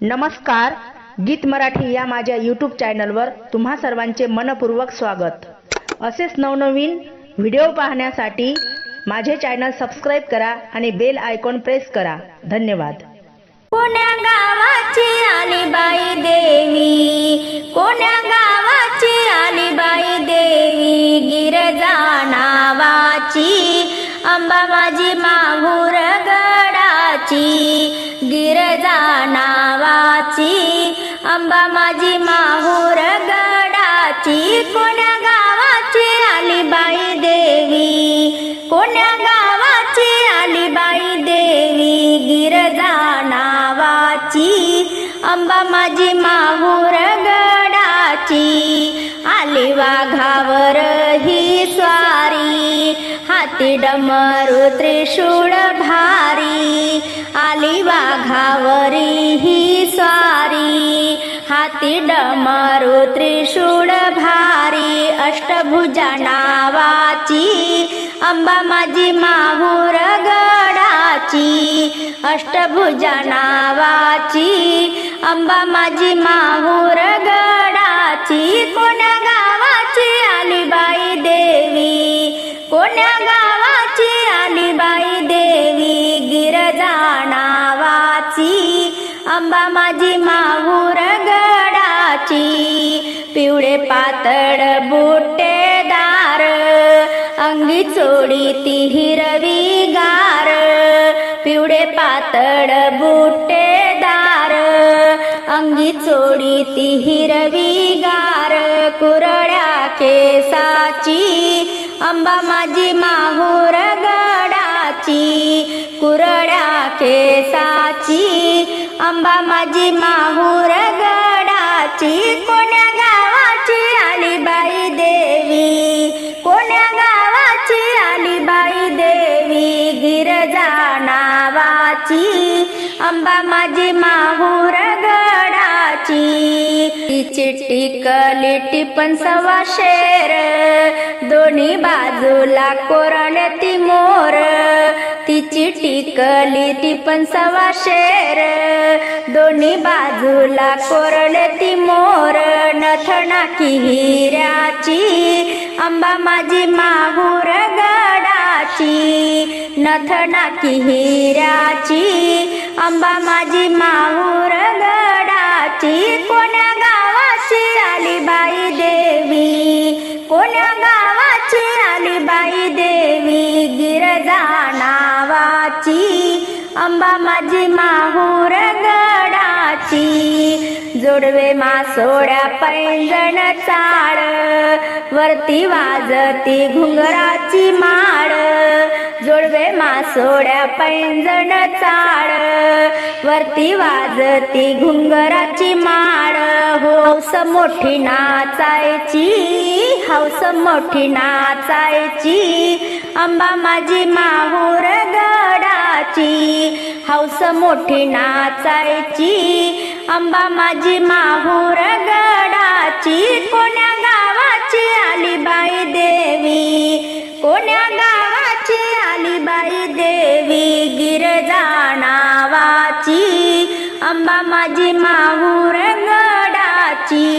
नमस्कार गीत मराठी या माझ्या यूट्यूब चॅनलवर तुम्हा सर्वांचे मनपूर्वक स्वागत. असेच नवनवीन व्हिडिओ पाहण्यासाठी माझे चॅनल सबस्क्राईब करा आणि बेल आयकॉन प्रेस करा. धन्यवाद. कोण्या गावाची आली बाई देवी? कोण्या गावाची आली बाई देवी? गिरजा नावाची. अंबाबाजी माहुर माहूर गडाची गिरजा नावाची अंबा माझी माहूर गडाची. कोण्या गावाची आली बाई देवी? कोण्या गावाची आली बाई देवी? गिरजा नावाची अंबा माझी माहूर गडाची. आली वाघावर ही स्वारी हाती डमरू त्रिशूळ भारी. आली ही स्वारी. हाती डमरू त्रिशूळ भारी. अष्टभुजा नावाची. अंबा माझी माहूर गडाची. अष्टभुजा नावाची. अंबा माझी माहूर गडाची. अंबा माझी माहूर गडाची पिवळे पातळ बुटेदार अंगी चोडी ती हिरवी गार पिवळे पातळ बुटेदार अंगी चोडी ती हिरवी गार कुरड्या केसाची अंबा माझी माहूर अंबा माझी माहूर गडाची. कोण्या गावाची आली बाई देवी? कोण्या गावाची आली बाई देवी? गिरजा नावाची अंबा माझी माहूर गडाची. तिची कलिटी पण सवा शेर. दोन्ही बाजूला कोरण ती मोर. तिची टिकली ती पण सवा शेर. दोन्ही बाजूला कोरले ती मोर. नथनाकी हिऱ्याची अंबा माझी माहूर गडाची. नथनाकी हिऱ्याची अंबा माझी माहूर अंबा माझी माहूर गडाची. जोडवे मासोड्या पैंजण चाळ. वरती वाजती घुंगराची माळ. जोडवे मासोड्या पैंजण चाळ. वरती वाजती घुंगराची माळ. हौस मोठी नाचायची हौस मोठी नाचायची. अंबा माझी माहूर गडाची. हौस मोठी नाचायची. अंबा माझी माहूर गडाची. कोण्या गावाची आली बाई देवी? कोण्या गावाची आली बाई देवी? गिरजा नावाची. अंबा माझी माहूर गडाची.